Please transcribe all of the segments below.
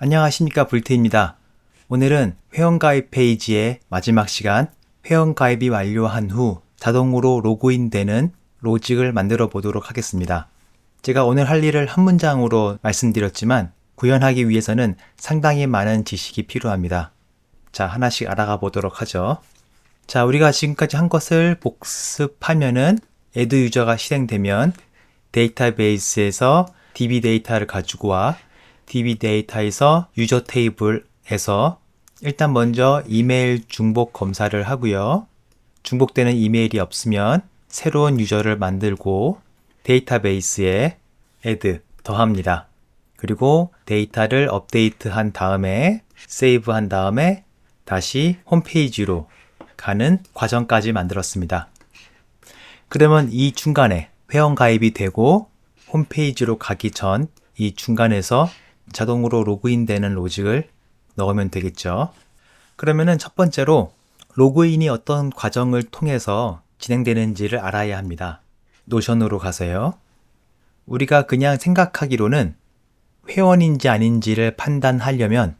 안녕하십니까 불트입니다. 오늘은 회원가입 페이지의 마지막 시간 회원가입이 완료한 후 자동으로 로그인되는 로직을 만들어 보도록 하겠습니다. 제가 오늘 할 일을 한 문장으로 말씀드렸지만 구현하기 위해서는 상당히 많은 지식이 필요합니다. 자, 하나씩 알아가 보도록 하죠. 자, 우리가 지금까지 한 것을 복습하면은 add 유저가 실행되면 데이터베이스에서 db 데이터를 가지고 와 db 데이터에서 유저 테이블에서 일단 먼저 이메일 중복 검사를 하고요. 중복되는 이메일이 없으면 새로운 유저를 만들고 데이터베이스에 add 더합니다. 그리고 데이터를 업데이트한 다음에 세이브 한 다음에 다시 홈페이지로 가는 과정까지 만들었습니다. 그러면 이 중간에 회원 가입이 되고 홈페이지로 가기 전 이 중간에서 자동으로 로그인 되는 로직을 넣으면 되겠죠. 그러면은 첫 번째로 로그인이 어떤 과정을 통해서 진행되는지를 알아야 합니다. 노션으로 가서요. 우리가 그냥 생각하기로는 회원인지 아닌지를 판단하려면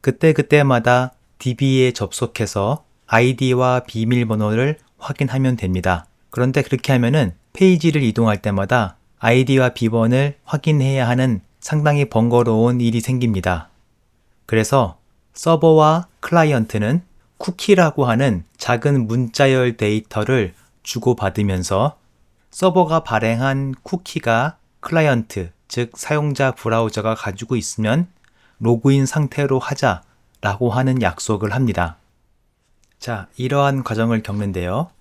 그때그때마다 DB에 접속해서 아이디와 비밀번호를 확인하면 됩니다. 그런데 그렇게 하면은 페이지를 이동할 때마다 아이디와 비번을 확인해야 하는 상당히 번거로운 일이 생깁니다. 그래서 서버와 클라이언트는 쿠키라고 하는 작은 문자열 데이터를 주고받으면서 서버가 발행한 쿠키가 클라이언트, 즉 사용자 브라우저가 가지고 있으면 로그인 상태로 하자라고 하는 약속을 합니다. 자, 이러한 과정을 겪는데요.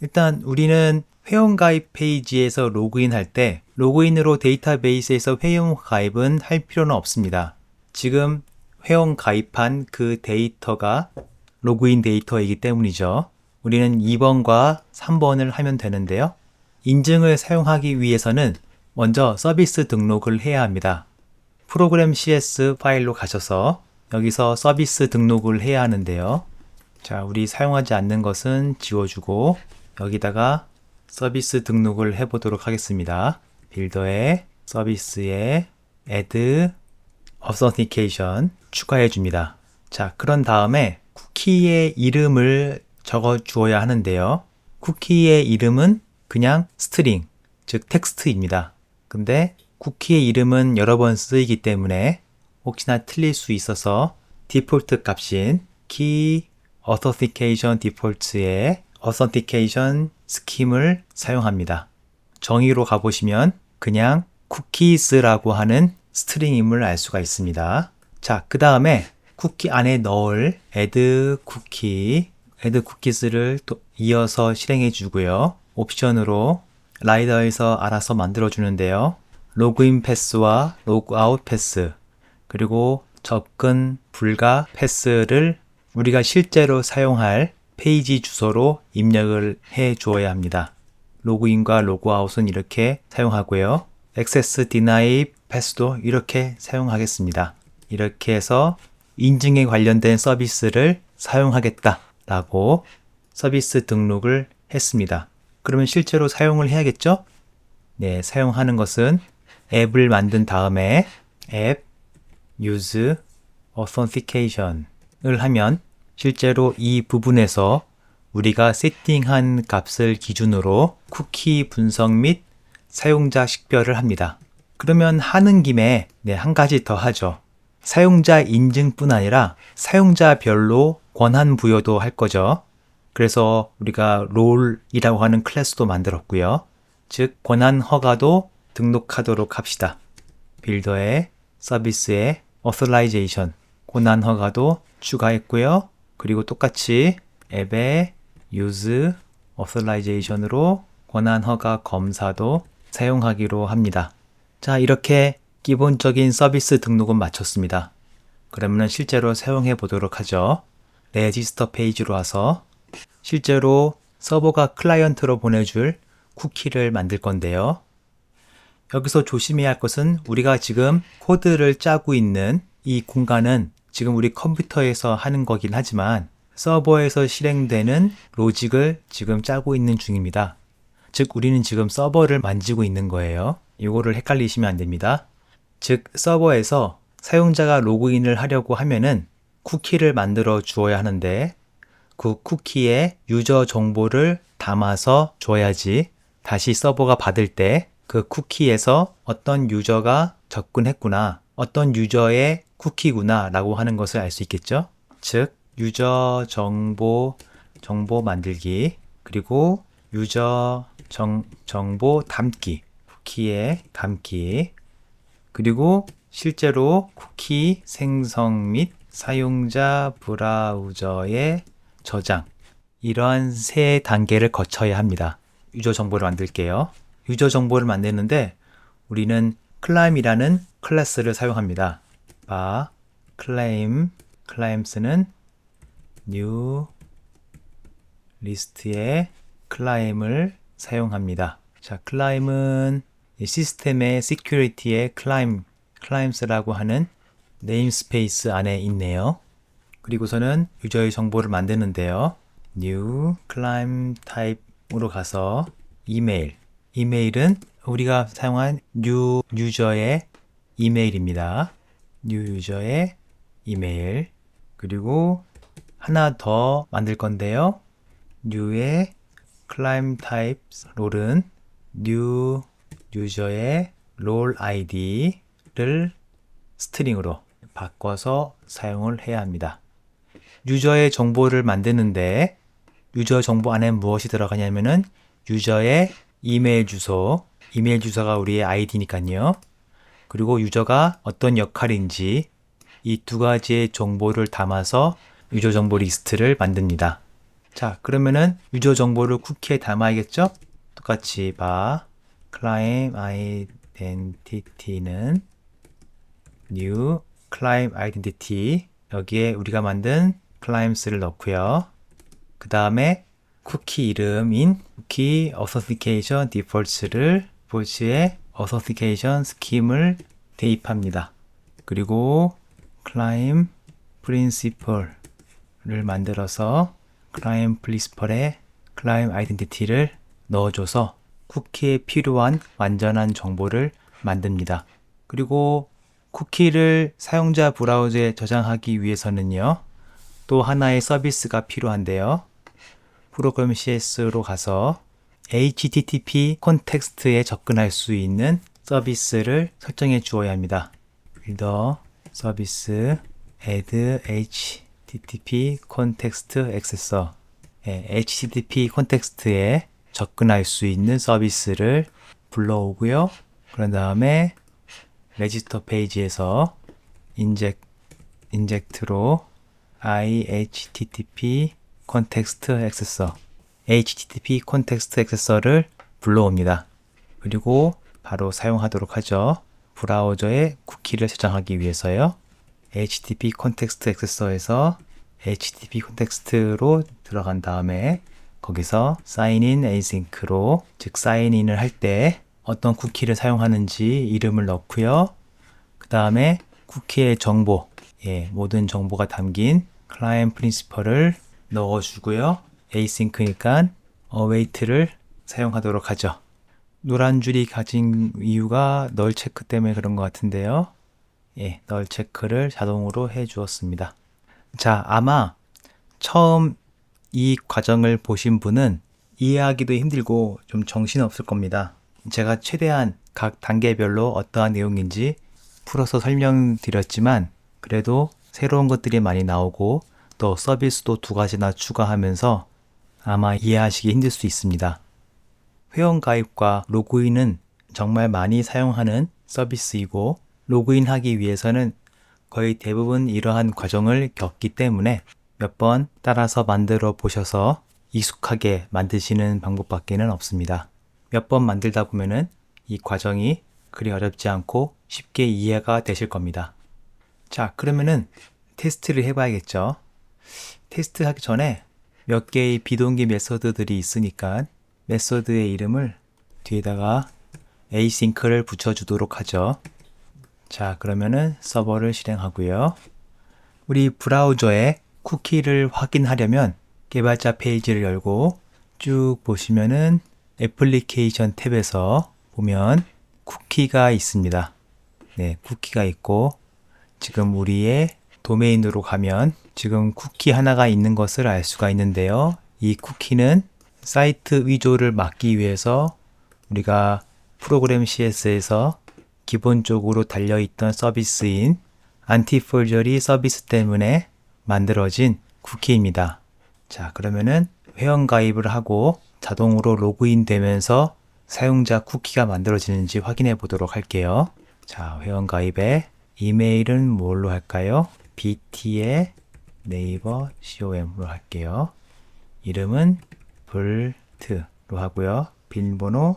일단 우리는 회원가입 페이지에서 로그인할 때 로그인으로 데이터베이스에서 회원 가입은 할 필요는 없습니다. 지금 회원 가입한 그 데이터가 로그인 데이터이기 때문이죠. 우리는 2번과 3번을 하면 되는데요. 인증을 사용하기 위해서는 먼저 서비스 등록을 해야 합니다. 프로그램 CS 파일로 가셔서 여기서 서비스 등록을 해야 하는데요. 자, 우리 사용하지 않는 것은 지워주고 여기다가 서비스 등록을 해보도록 하겠습니다. 빌더에 서비스에 add authentication 추가해 줍니다. 자, 그런 다음에 쿠키의 이름을 적어 주어야 하는데요. 쿠키의 이름은 그냥 스트링, 즉 텍스트입니다. 근데 쿠키의 이름은 여러 번 쓰이기 때문에 혹시나 틀릴 수 있어서 디폴트 값인 key authentication default 의 authentication 스킴을 사용합니다. 정의로 가보시면 그냥 cookies라고 하는 스트링임을 알 수가 있습니다. 자, 그 다음에 쿠키 안에 넣을 add cookie, add cookies를 또 이어서 실행해 주고요. 옵션으로 라이더에서 알아서 만들어 주는데요. 로그인 패스와 로그아웃 패스, 그리고 접근 불가 패스를 우리가 실제로 사용할 페이지 주소로 입력을 해 주어야 합니다. 로그인과 로그아웃은 이렇게 사용하고요. 액세스 디나이 패스도 이렇게 사용하겠습니다. 이렇게 해서 인증에 관련된 서비스를 사용하겠다 라고 서비스 등록을 했습니다. 그러면 실제로 사용을 해야겠죠? 네, 사용하는 것은 앱을 만든 다음에 앱 use authentication을 하면 실제로 이 부분에서 우리가 세팅한 값을 기준으로 쿠키 분석 및 사용자 식별을 합니다. 그러면 하는 김에 네, 한 가지 더 하죠. 사용자 인증뿐 아니라 사용자별로 권한 부여도 할 거죠. 그래서 우리가 롤이라고 하는 클래스도 만들었고요. 즉 권한 허가도 등록하도록 합시다. 빌더의 서비스의 authorization 권한 허가도 추가했고요. 그리고 똑같이 앱의 use authorization으로 권한 허가 검사도 사용하기로 합니다. 자, 이렇게 기본적인 서비스 등록은 마쳤습니다. 그러면 실제로 사용해 보도록 하죠. 레지스터 페이지로 와서 실제로 서버가 클라이언트로 보내줄 쿠키를 만들 건데요. 여기서 조심해야 할 것은 우리가 지금 코드를 짜고 있는 이 공간은 지금 우리 컴퓨터에서 하는 거긴 하지만 서버에서 실행되는 로직을 지금 짜고 있는 중입니다. 즉, 우리는 지금 서버를 만지고 있는 거예요. 이거를 헷갈리시면 안 됩니다. 즉, 서버에서 사용자가 로그인을 하려고 하면은 쿠키를 만들어 주어야 하는데 그 쿠키에 유저 정보를 담아서 줘야지 다시 서버가 받을 때 그 쿠키에서 어떤 유저가 접근했구나, 어떤 유저의 쿠키구나 라고 하는 것을 알 수 있겠죠? 즉, 유저 정보, 정보 만들기, 그리고 유저 정, 정보 담기, 쿠키에 담기, 그리고 실제로 쿠키 생성 및 사용자 브라우저의 저장 이러한 세 단계를 거쳐야 합니다. 유저 정보를 만들게요. 유저 정보를 만드는데 우리는 클라임이라는 클래스를 사용합니다. 바 클레임 클라임스는 new 리스트에 클라임을 사용합니다. 자, 이 시스템의 시큐리티의 클라임 클라임스라고 하는 네임스페이스 안에 있네요. 그리고서는 유저의 정보를 만드는데요. new climb type으로 가서 이메일. 이메일은 우리가 사용한 new 유저의 이메일입니다. New 유저의 이메일. 그리고 하나 더 만들 건데요. new의 climb types 롤은 new 유저의 롤 아이디를 스트링으로 바꿔서 사용을 해야 합니다. 유저의 정보를 만드는데 유저 정보 안에 무엇이 들어가냐면은 유저의 이메일 주소, 이메일 주소가 우리의 아이디니까요. 그리고 유저가 어떤 역할인지 이 두 가지의 정보를 담아서 유저 정보 리스트를 만듭니다. 자, 그러면은 유저 정보를 쿠키에 담아야겠죠? 똑같이 봐. 클라임 아이덴티티는 new climb identity 여기에 우리가 만든 climbs를 넣고요. 그 다음에 쿠키 이름인 쿠키 authentication defaults를 authentication scheme을 대입합니다. 그리고 climb principle를 만들어서 climb principle에 climb identity를 넣어줘서 쿠키에 필요한 완전한 정보를 만듭니다. 그리고 쿠키를 사용자 브라우저에 저장하기 위해서는요. 또 하나의 서비스가 필요한데요. 프로그램 CS로 가서 HTTP 콘텍스트에 접근할 수 있는 서비스를 설정해 주어야 합니다. 빌더 서비스 add http context accessor 예, http 콘텍스트에 접근할 수 있는 서비스를 불러오고요. 그런 다음에 레지스터 페이지에서 인젝 인젝트로 IHTTP 컨텍스트 액세서 HTTP 컨텍스트 액세서를 불러옵니다. 그리고 바로 사용하도록 하죠. 브라우저에 쿠키를 저장하기 위해서요. HTTP 컨텍스트 액세서에서 HTTP 컨텍스트로 들어간 다음에 거기서 사인인 에이싱크로 즉 사인인을 할 때 어떤 쿠키를 사용하는지 이름을 넣고요. 그 다음에 쿠키의 정보, 예, 모든 정보가 담긴 클라이언트 프린시펄을 넣어주고요. 에이싱크니까 await를 사용하도록 하죠. 노란 줄이 가진 이유가 널 체크 때문에 그런 것 같은데요. 예, 널 체크를 자동으로 해 주었습니다. 자, 아마 처음 이 과정을 보신 분은 이해하기도 힘들고 좀 정신없을 겁니다. 제가 최대한 각 단계별로 어떠한 내용인지 풀어서 설명드렸지만 그래도 새로운 것들이 많이 나오고 또 서비스도 두 가지나 추가하면서 아마 이해하시기 힘들 수 있습니다. 회원 가입과 로그인은 정말 많이 사용하는 서비스이고 로그인하기 위해서는 거의 대부분 이러한 과정을 겪기 때문에 몇 번 따라서 만들어 보셔서 익숙하게 만드시는 방법밖에는 없습니다. 몇 번 만들다 보면은 이 과정이 그리 어렵지 않고 쉽게 이해가 되실 겁니다. 자, 그러면은 테스트를 해봐야겠죠. 테스트 하기 전에 몇 개의 비동기 메서드들이 있으니까 메서드의 이름을 뒤에다가 asynch를 붙여주도록 하죠. 자, 그러면은 서버를 실행하고요. 우리 브라우저에 쿠키를 확인하려면 개발자 페이지를 열고 쭉 보시면은 애플리케이션 탭에서 보면 쿠키가 있습니다. 네, 쿠키가 있고 지금 우리의 도메인으로 가면 지금 쿠키 하나가 있는 것을 알 수가 있는데요. 이 쿠키는 사이트 위조를 막기 위해서 우리가 프로그램 CS에서 기본적으로 달려있던 서비스인 안티폴저리 서비스 때문에 만들어진 쿠키입니다. 자, 그러면은 회원 가입을 하고 자동으로 로그인 되면서 사용자 쿠키가 만들어지는지 확인해 보도록 할게요. 자, 회원 가입에 이메일은 뭘로 할까요? Bt의 네이버 com으로 할게요. 이름은 볼트로 하고요. 비밀번호,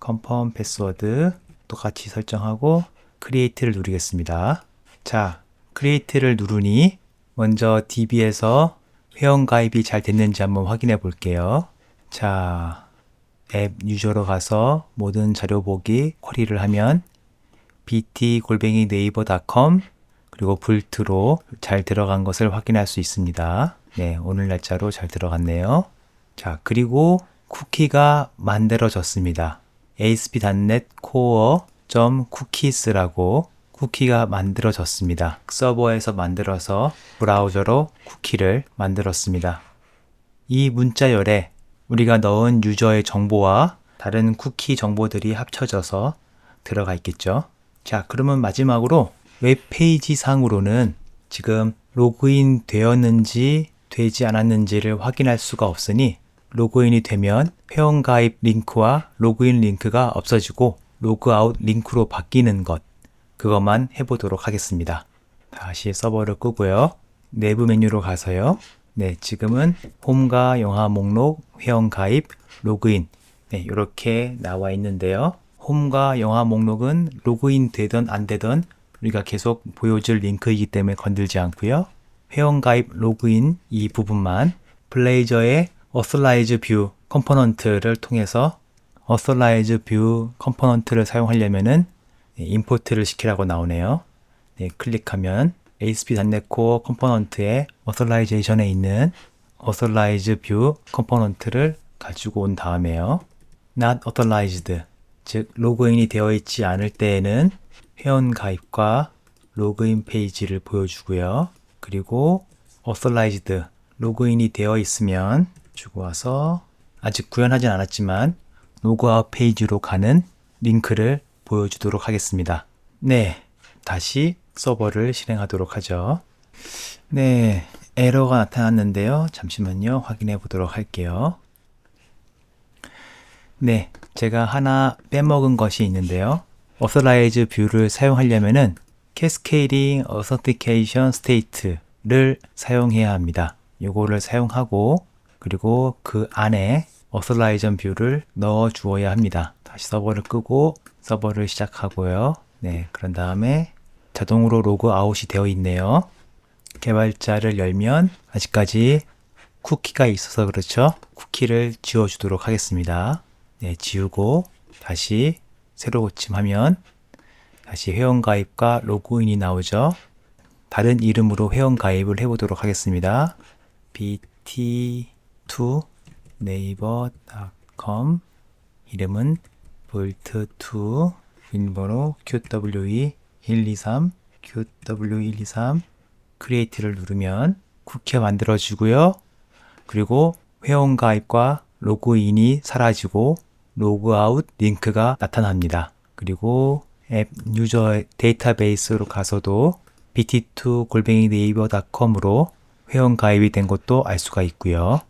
컨펌 패스워드 똑같이 설정하고 크리에이트를 누르겠습니다. 자, 크리에이트를 누르니 먼저 DB에서 회원 가입이 잘 됐는지 한번 확인해 볼게요. 자, 앱 유저로 가서 모든 자료 보기 쿼리를 하면 bt-네이버.com 골뱅이 그리고 불트로 잘 들어간 것을 확인할 수 있습니다. 네, 오늘 날짜로 잘 들어갔네요. 자, 그리고 쿠키가 만들어졌습니다. asp.net core.cookies라고 쿠키가 만들어졌습니다. 서버에서 만들어서 브라우저로 쿠키를 만들었습니다. 이 문자열에 우리가 넣은 유저의 정보와 다른 쿠키 정보들이 합쳐져서 들어가 있겠죠. 자, 그러면 마지막으로 웹페이지 상으로는 지금 로그인 되었는지 되지 않았는지를 확인할 수가 없으니 로그인이 되면 회원가입 링크와 로그인 링크가 없어지고 로그아웃 링크로 바뀌는 것 그것만 해보도록 하겠습니다. 다시 서버를 끄고요. 내부 메뉴로 가서요. 네, 지금은 홈과 영화 목록, 회원 가입, 로그인 네, 이렇게 나와 있는데요. 홈과 영화 목록은 로그인 되든 안 되든 우리가 계속 보여줄 링크이기 때문에 건들지 않고요. 회원 가입 로그인 이 부분만 블레이저의 어슬라이즈 뷰 컴포넌트를 통해서 어슬라이즈 뷰 컴포넌트를 사용하려면은 네, 임포트를 시키라고 나오네요. 네, 클릭하면 ASP.NET Core 컴포넌트의 어설라이제이션에 있는 어설라이즈 뷰 컴포넌트를 가지고 온 다음에요. not authorized 즉 로그인이 되어 있지 않을 때에는 회원 가입과 로그인 페이지를 보여주고요. 그리고 authorized 로그인이 되어 있으면 주고 와서 아직 구현하진 않았지만 로그아웃 페이지로 가는 링크를 보여주도록 하겠습니다. 네, 다시 서버를 실행하도록 하죠. 네, 에러가 나타났는데요. 잠시만요. 확인해 보도록 할게요. 네, 제가 하나 빼먹은 것이 있는데요. Authorize 뷰를 사용하려면은 Cascading Authentication State를 사용해야 합니다. 요거를 사용하고 그리고 그 안에 Authorize 뷰를 넣어 주어야 합니다. 다시 서버를 끄고 서버를 시작하고요. 네, 그런 다음에 자동으로 로그 아웃이 되어 있네요. 개발자를 열면 아직까지 쿠키가 있어서 그렇죠. 쿠키를 지워주도록 하겠습니다. 네, 지우고 다시 새로 고침하면 다시 회원가입과 로그인이 나오죠. 다른 이름으로 회원가입을 해보도록 하겠습니다. bt2 네이버.com 이름은 볼트2 비밀번호 QWE 123 QW123 크리에이트를 누르면 쿠키가 만들어지고요. 그리고 회원 가입과 로그인이 사라지고 로그아웃 링크가 나타납니다. 그리고 앱 유저 데이터베이스로 가서도 bt2 골뱅이 네이버.com으로 회원 가입이 된 것도 알 수가 있고요.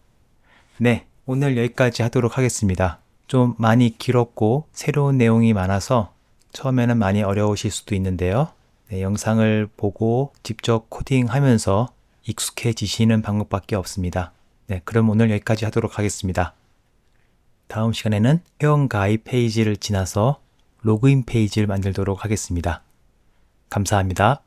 네, 오늘 여기까지 하도록 하겠습니다. 좀 많이 길었고 새로운 내용이 많아서 처음에는 많이 어려우실 수도 있는데요. 네, 영상을 보고 직접 코딩하면서 익숙해지시는 방법밖에 없습니다. 네, 그럼 오늘 여기까지 하도록 하겠습니다. 다음 시간에는 회원 가입 페이지를 지나서 로그인 페이지를 만들도록 하겠습니다. 감사합니다.